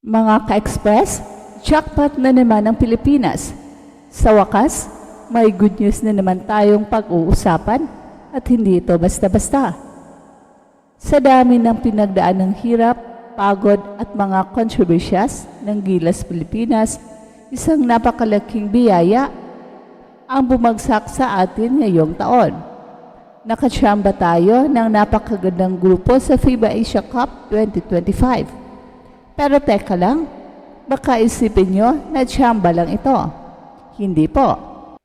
Mga ka-express, jackpot na naman ang Pilipinas. Sa wakas, may good news na naman tayong pag-uusapan at hindi ito basta-basta. Sa dami ng pinagdaan ng hirap, pagod at mga kontrobersyas ng Gilas Pilipinas, isang napakalaking biyaya ang bumagsak sa atin ngayong taon. Nakatsamba tayo ng napakagandang grupo sa FIBA Asia Cup 2025. Pero teka lang, baka isipin nyo na tsamba lang ito. Hindi po.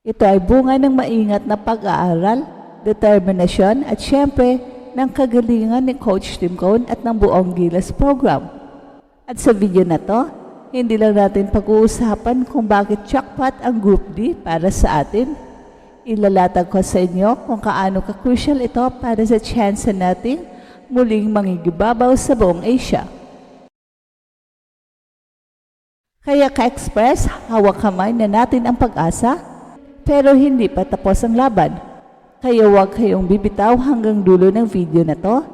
Ito ay bunga ng maingat na pag-aaral, determinasyon at syempre ng kagalingan ni Coach Tim Cone at ng buong Gilas program. At sa video na to, hindi lang natin pag-uusapan kung bakit jackpot ang Group D para sa atin. Ilalatag ko sa inyo kung kaano ka-crucial ito para sa chance nating muling mangigibabaw sa buong Asia. Kaya ka-express, hawak kamay na natin ang pag-asa, pero hindi pa tapos ang laban. Kaya huwag kayong bibitaw hanggang dulo ng video na to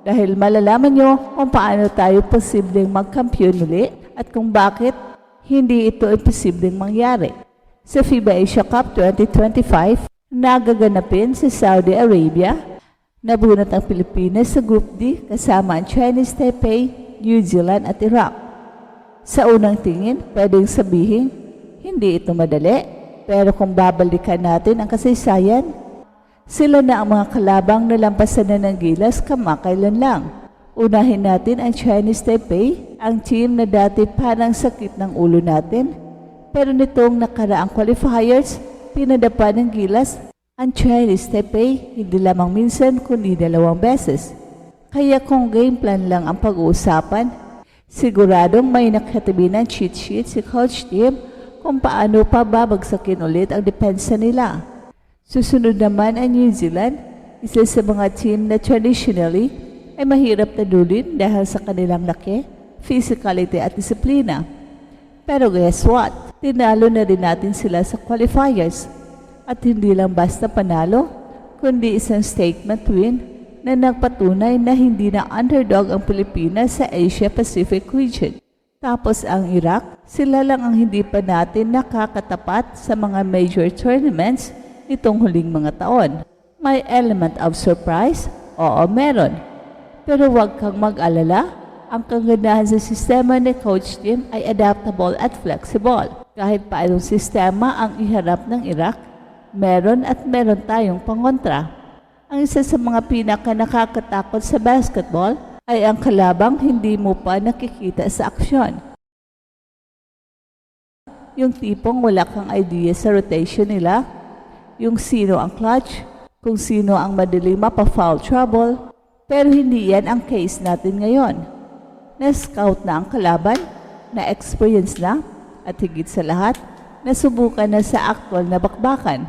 dahil malalaman nyo kung paano tayo posibleng magkampiyon muli at kung bakit hindi ito imposibleng mangyari. Sa FIBA Asia Cup 2025, nagaganapin sa Saudi Arabia, nabunot ang Pilipinas sa Group D kasama ang Chinese Taipei, New Zealand at Iraq. Sa unang tingin, pwedeng sabihin, hindi ito madali. Pero kung babalikan natin ang kasaysayan, sila na ang mga kalabang na lampasan na ng gilas kamakailan lang. Unahin natin ang Chinese Taipei, ang team na dati parang sakit ng ulo natin. Pero nitong nakaraang qualifiers, pinadapa ng gilas ang Chinese Taipei hindi lamang minsan kundi dalawang beses. Kaya kung game plan lang ang pag-uusapan, Siguradong may nakatabi ng cheat sheet si Coach Tim kung paano pa babagsakin ulit ang depensa nila. Susunod naman ang New Zealand, isa sa mga team na traditionally ay mahirap tadulin dahil sa kanilang laki, physicality at disiplina. Pero guess what? Tinalo na rin natin sila sa qualifiers. At hindi lang basta panalo, kundi isang statement win na nagpatunay na hindi na underdog ang Pilipinas sa Asia Pacific region. Tapos ang Iraq, sila lang ang hindi pa natin nakakatapat sa mga major tournaments nitong huling mga taon. May element of surprise? Oo, meron. Pero huwag kang mag-alala, ang kagandahan sa sistema ni Coach Tim ay adaptable at flexible. Kahit pa anong sistema ang iharap ng Iraq, meron at meron tayong pangontra. Ang isa sa mga pinaka nakakatakot sa basketball ay ang kalabang hindi mo pa nakikita sa aksyon. Yung tipong wala kang idea sa rotation nila, yung sino ang clutch, kung sino ang madaling mapa-foul trouble, pero hindi yan ang case natin ngayon. Na-scout na ang kalaban, na-experience na, at higit sa lahat, nasubukan na sa actual na bakbakan.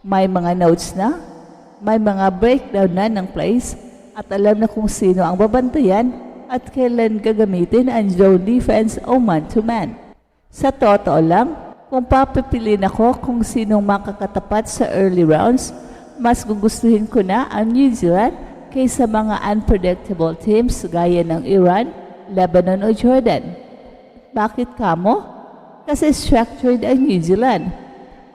May mga notes na, may mga breakdown na ng plays at alam na kung sino ang babantayan at kailan gagamitin ang zone defense o man-to-man. Sa totoo lang, kung papipiliin ako kung sinong makakatapat sa early rounds, mas gugustuhin ko na ang New Zealand kaysa mga unpredictable teams gaya ng Iran, Lebanon o Jordan. Bakit kamo? Kasi structured ang New Zealand.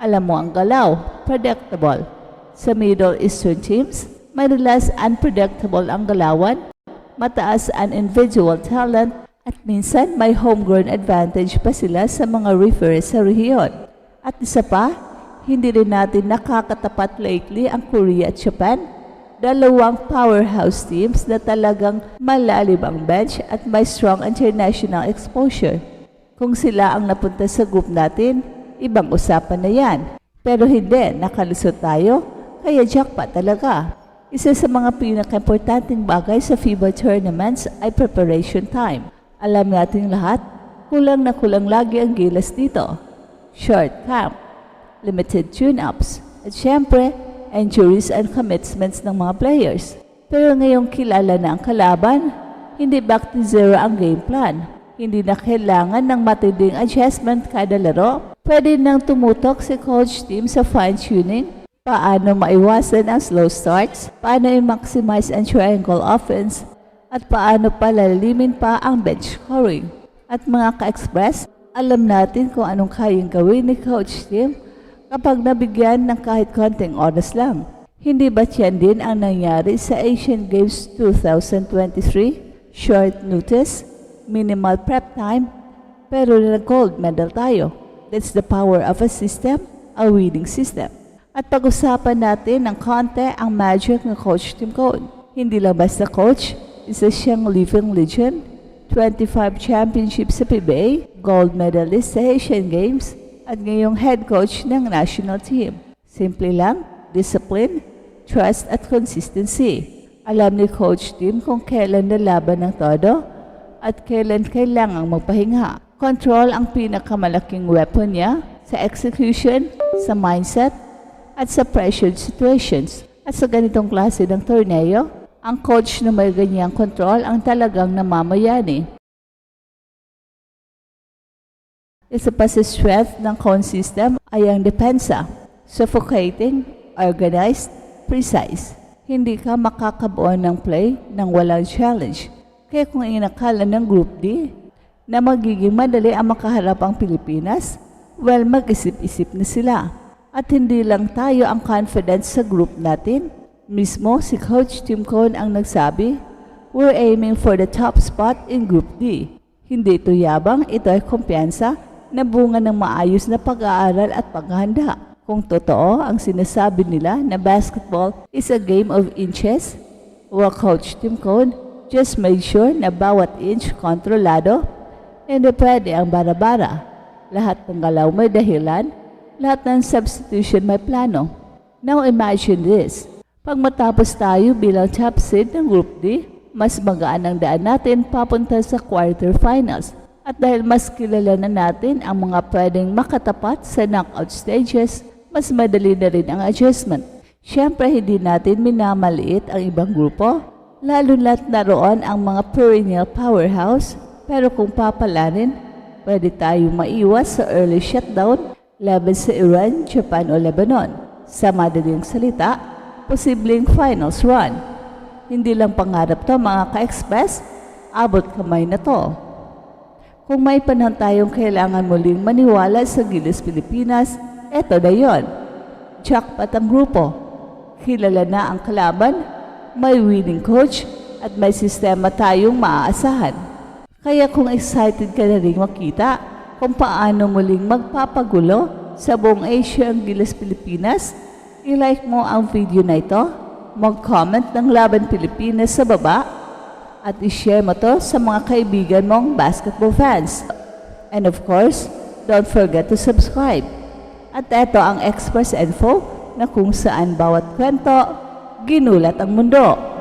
Alam mo ang galaw, predictable. Sa Middle Eastern teams, madalas unpredictable ang galawan, mataas ang individual talent, at minsan may homegrown advantage pa sila sa mga referees sa rehiyon. At isa pa, hindi rin natin nakakatapat lately ang Korea at Japan. Dalawang powerhouse teams na talagang malalim ang bench at may strong international exposure. Kung sila ang napunta sa group natin, ibang usapan na yan. Pero hindi, nakalusot tayo, kaya jackpot talaga. Isa sa mga pinaka-importanting bagay sa FIBA tournaments ay preparation time. Alam nating lahat, kulang na kulang lagi ang gilas dito. Short camp, limited tune-ups, at syempre, injuries and commitments ng mga players. Pero ngayong kilala na ang kalaban, hindi back to zero ang game plan. Hindi na kailangan ng matinding adjustment kada laro. Pwede nang tumutok si coach team sa fine-tuning paano maiwasan ang slow starts, paano i-maximize ang triangle offense, at paano palalimin pa ang bench scoring. At mga ka-express, alam natin kung anong kayang gawin ni Coach Tim kapag nabigyan ng kahit konting oras lang. Hindi ba yan din ang nangyari sa Asian Games 2023? Short notice, minimal prep time, pero nag-gold medal tayo. That's the power of a system, a winning system. At pag-usapan natin ng konti ang magic ng Coach Tim Cone. Hindi lang basta coach, isa siyang living legend, 25 championships sa PBA, gold medalist sa Asian Games, at ngayong head coach ng national team. Simple lang, discipline, trust at consistency. Alam ni Coach Tim kung kailan nalaban ng todo at kailan kailangang magpahinga. Control ang pinakamalaking weapon niya sa execution, sa mindset, at sa pressured situations. At sa ganitong klase ng torneo, ang coach na may ganyang control ang talagang namamayani. Isa pa sa strength ng cone system ay ang depensa. Suffocating, organized, precise. Hindi ka makakabuo ng play nang walang challenge. Kaya kung inakala ng Group D na magiging madali ang makaharap ang Pilipinas, well, mag-isip-isip na sila. At hindi lang tayo ang confident sa group natin. Mismo si Coach Tim Cone ang nagsabi, We're aiming for the top spot in Group D. Hindi ito yabang, ito ay kumpiyansa na bunga ng maayos na pag-aaral at paghahanda. Kung totoo ang sinasabi nila na basketball is a game of inches, well, Coach Tim Cone just made sure na bawat inch kontrolado, hindi pwede ang bara-bara. Lahat ng galaw may dahilan, lahat ng substitution may plano. Now imagine this. Pag matapos tayo bilang top seed ng Group D, mas magaan ang daan natin papunta sa quarterfinals. At dahil mas kilala na natin ang mga pwedeng makatapat sa knockout stages, mas madali na rin ang adjustment. Siyempre, hindi natin minamaliit ang ibang grupo, lalo na't naroon ang mga perennial powerhouse. Pero kung papalanin, pwede tayong maiwas sa early shutdown laban sa Iran, Japan o Lebanon. Sa madaling salita, posibleng finals run. Hindi lang pangarap to mga ka-express, abot kamay na to. Kung may panahon tayong kailangan muling maniwala sa Gilas Pilipinas, eto na yon. Jackpot ang grupo. Kilala na ang kalaban, may winning coach, at may sistema tayong maaasahan. Kaya kung excited ka na rin makita kung paano muling magpapagulo sa buong Asia ang Gilas Pilipinas, i-like mo ang video na ito, mag-comment ng Laban Pilipinas sa baba, at i-share mo to sa mga kaibigan mong basketball fans. And of course, don't forget to subscribe. At ito ang Express Info na kung saan bawat kwento, ginulat ang mundo.